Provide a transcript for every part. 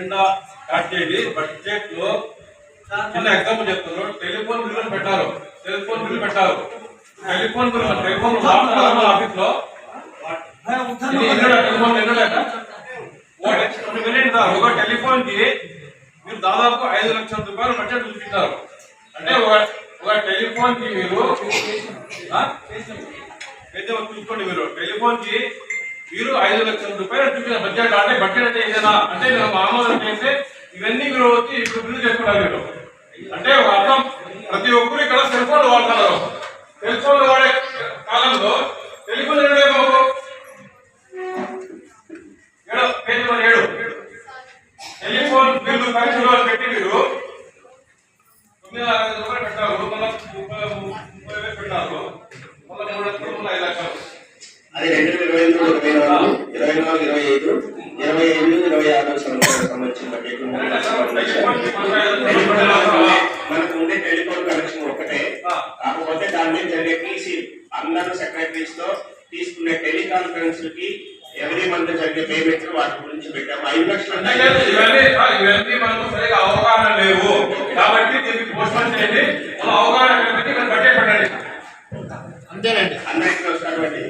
కింద స్టార్ట్ చేయండి. బడ్జెట్లో చిన్న ఎగ్జాంపుల్ చెప్తున్నారు టెలిఫోన్ బిల్లు పెట్టారు. టెలిఫోన్ బిల్లు పెట్టారు. టెలిఫోన్ బిల్లు టెలిఫోన్ ఆఫీస్లో ఒకటి ఒక టెలిఫోన్కి మీరు దాదాపు ఐదు లక్షల రూపాయలు బడ్జెట్ చూపించారు. అంటే ఒక టెలిఫోన్కి మీరు అయితే చూసుకోండి మీరు. టెలిఫోన్కి మీరు ఐదు లక్షల రూపాయలు చూపిన బడ్జెట్ అంటే బడ్జెట్ అంటే ఏదైనా అంటే మేము ఆమోదం చేస్తే ఇవన్నీ మీరు వచ్చి ఇప్పుడు బిల్లు చేసుకుంటారు మీరు. అంటే ఒక అర్థం. ప్రతి ఒక్కరు ఇక్కడ సెల్ ఫోన్లు వాడుతున్నారు. సెల్ ఫోన్లు వాడే కాలంలో టెలిఫోన్ ఎన్నడే బాబు? ఏడు పేజీ నెంబర్ ఏడు. టెలిఫోన్ బిల్లు పరీక్షలో పెట్టి మీరు తొమ్మిది లక్షల రూపాయలు పెట్టారు. మళ్ళీ ముప్పై ముప్పై వేలు పెట్టారు. మళ్ళీ మూడు లక్షలు మళ్ళీ ఐదు లక్షలు. అది రెండు వేల ఇరవై మూడు ఇరవై నాలుగు ఇరవై నాలుగు ఇరవై ఐదు ఇరవై ఐదు ఇరవై ఆరు సంవత్సరాలకు సంబంధించిన మనకు ఉండే టెలిఫోన్ కనెక్షన్ ఒకటే కాకపోతే దాని మీద జరిగే అందరూ సెక్రటరీస్తో తీసుకునే టెలికాన్ఫరెన్స్కి ఎవరీ మంత్ జరిగే పేమెంట్ వాటి గురించి పెట్టాము. ఐదు లక్షలు ఇవన్నీ మనకు సరిగా అవగాహన లేవు. కాబట్టి దీనికి పోస్ట్పోన్ చేయండి. అవగాహన కలిపి ఇక్కడ బడ్జెట్ పెట్టండి. అంతేనండి. అందరికీ నమస్కారం అండి.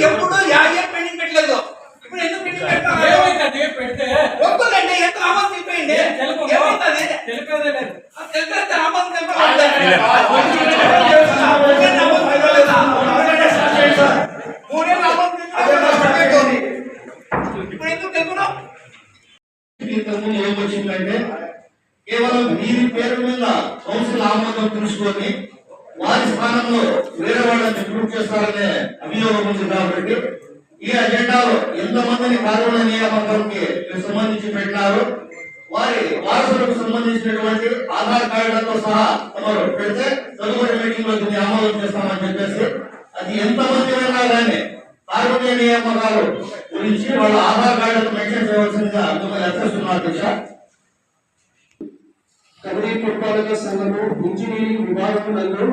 ఎప్పుడు యాజే పెండింగ్ పెట్టలేదు ఇప్పుడు ఎందుకు పెండింగ్ పెడతారు ఒక్కరండి ఎంత ఆమోదం తెలిపేయండి ఏమవుతుంది ఆ తెలిపేస్తే ఆమోదం తెలిపాలి కేవలం వీరి పేరు మీద కౌన్సిల్ ఆమోదం తెలుసుకొని వారి స్థానంలో వేరే వాళ్ళని రిక్రూట్ చేస్తారనే అభియోగం ఉంది కాబట్టి ఈ అజెండాలో ఎంతమందిని కార్యాలయ నియామకానికి సంబంధించి పెట్టినారు. వారి వారసులకు సంబంధించినటువంటి ఆధార్ కార్డులతో సహా తమరు పెడితే తదుపరి మీటింగ్లో దీన్ని ఆమోదం చేస్తామని చెప్పేసి అది ఎంతమంది అయినా కానీ కార్యాలయ నియామకాలు గురించి వాళ్ళ ఆధార్ కార్డులను మెన్షన్ చేయవలసిందిగా మిమ్మల్ని హెచ్చరిస్తున్నారు కబడ్డీ పురపాలక సంఘము ఇంజనీరింగ్ విభాగం నందు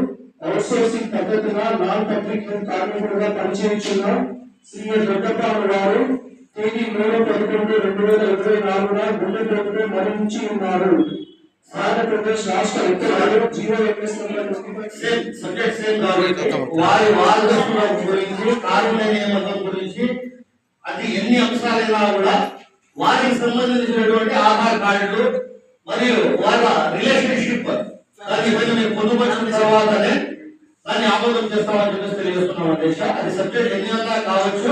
అవుట్సోర్సింగ్ పద్ధతిగా నాన్ పబ్లిక్ కార్మికుడుగా పనిచేయుచున్న. శ్రీ దొడ్డపాల వారు తేదీ మూడు పదకొండు రెండు వేల ఇరవై నాలుగున గుండెపోటుపై మరణించి ఉన్నారు. ఆంధ్రప్రదేశ్ రాష్ట్ర ఉత్తరాలు జీవో వారి వారసత్వం గురించి కార్యాలయ నియామకం గురించి అది ఎన్ని అంశాలైనా కూడా వారికి సంబంధించినటువంటి ఆధార్ కార్డులు మరియు వాళ్ళ రిలేషన్షిప్ దాన్ని ఇవన్నీ మీరు పొందుపరిచిన తర్వాతనే దాన్ని ఆమోదం చేస్తామని చెప్పేసి తెలియజేస్తున్నాం అధ్యక్ష. అది సబ్జెక్ట్ ఎన్ని కావచ్చు?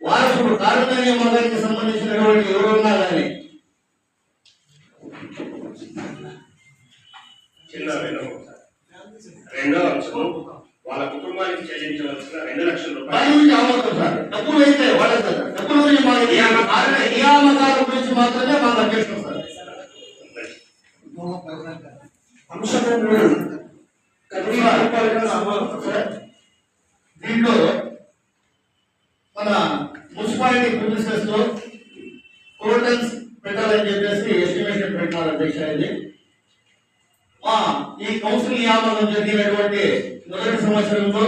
వారసుడు కార్యాలయ నియామకానికి సంబంధించినటువంటి ఎవరున్నా కానీ చిన్న వినము. రెండో అంశం వాళ్ళ కుటుంబానికి చెల్లించవలసిన రెండు లక్షల రూపాయలు. డబ్బులు అయితే వాళ్ళే డబ్బుల గురించి మాకు నియామ- కార్య- నియామకాల గురించి మాత్రమే మాకు అధ్యక్షం సార్. అంశము సార్, దీంట్లో మన మున్సిపాలిటీ బిజినెస్లో కోర్టన్స్ పెట్టాలని చెప్పేసి ఎస్టిమేషన్ పెట్టాలి అధ్యక్ష ఇది ఈ కౌన్సిల్ నియామకం జరిగినటువంటి మొదటి సంవత్సరంలో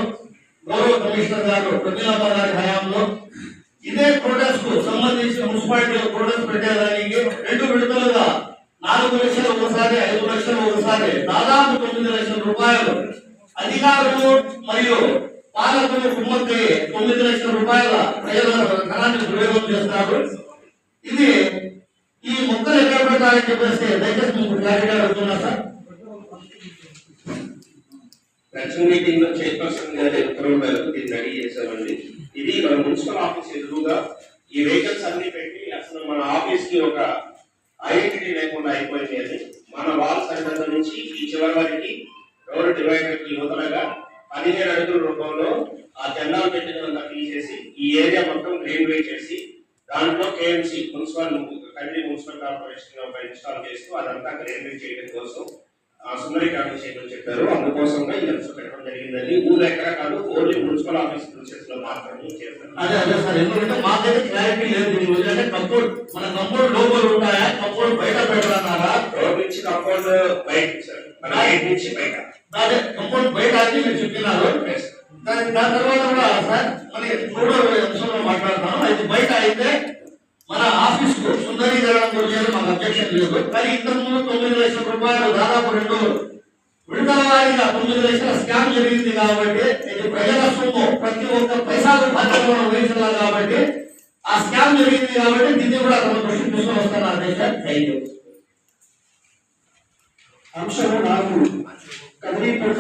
గౌరవ కమిషనర్ గారు ప్రతిలాభ గారి హయాంలో ఇదే కోటర్స్కు సంబంధించిన మున్సిపాలిటీ కోటర్స్ పెట్టేదానికి రెండు విడతలుగా నాలుగు లక్షలు ఒకసారి ఐదు లక్షలు ఒకసారి దాదాపు తొమ్మిది లక్షల రూపాయలు. అధికారులు మరియు పాలకులు కుమ్మక్కి తొమ్మిది లక్షల రూపాయల ప్రజల ధనాన్ని దుర్వినియోగం చేస్తారు ఇది ఈ మొక్కలు ఎక్కడ పెట్టాలని చెప్పేసి దయచేసి మీకు క్లారిటీ అడుగుతున్నా సార్. ప్రజెంట్ మీటింగ్లో చైర్పర్సన్ గారి ఉత్తర్వుల మేరకు దీన్ని రెడీ చేశామండి. ఇది మన మున్సిపల్ ఆఫీస్ ఎదురుగా ఈ వెహికల్స్ అన్ని పెట్టి అసలు మన ఆఫీస్కి ఒక ఐడెంటిటీ లేకుండా అయిపోయింది అది. మన వాల్ సరిహద్దు నుంచి ఈ చివరి వారికి రోడ్డు డివైడర్కి యువతలుగా పదిహేడు అడుగుల రూపంలో ఆ జెండాలు పెట్టినంతా తీసేసి ఈ ఏరియా మొత్తం గ్రీన్ వే చేసి దాంట్లో KMC municipal Kadiri municipal corporation ఒక ఇన్స్టాల్ చేస్తూ అదంతా గ్రీన్ వే చేయడం కోసం సుందరీకరణ చేయమని చెప్పారు. అందుకోసంగా ఈ అంశం పెట్టడం జరిగిందని ఊరు ఎక్కడ కాదు ఓన్లీ మున్సిపల్ ఆఫీస్ ప్రొసెస్లో మాత్రమే చేస్తారు. అదే అదే సార్ ఎందుకంటే మాకైతే క్లారిటీ లేదు దీని గురించి అంటే కంపౌండ్ మన కంపౌండ్ లోపల ఉంటాయా? కంపౌండ్ బయట పెట్టాలన్నారా? రోడ్ నుంచి కాంపౌండ్ బయట సార్. మన నుంచి బయట. దాని కంపౌండ్ బయట అని మీరు చెప్పినారు. దాని దాని తర్వాత కూడా సార్ మరి మూడో అంశంలో మాట్లాడతాను. అది బయట అయితే మన ఆఫీస్కు సుందరీకరణ గురించి మాకు అబ్జెక్షన్ లేదు. కానీ ఇంతకు ముందు తొమ్మిది లక్షల రూపాయలు దాదాపు రెండు విడుదల వారిగా తొమ్మిది లక్షల స్కామ్ జరిగింది కాబట్టి ఇది ప్రజల సొమ్ము. ప్రతి ఒక్క పైసాలు బాధ్యత వహించాలి కాబట్టి ఆ స్కామ్ జరిగింది కాబట్టి దీన్ని కూడా మనం దృష్టికి వస్తాను అధ్యక్ష థ్యాంక్ యూ. అంశము నాలుగు కదిరి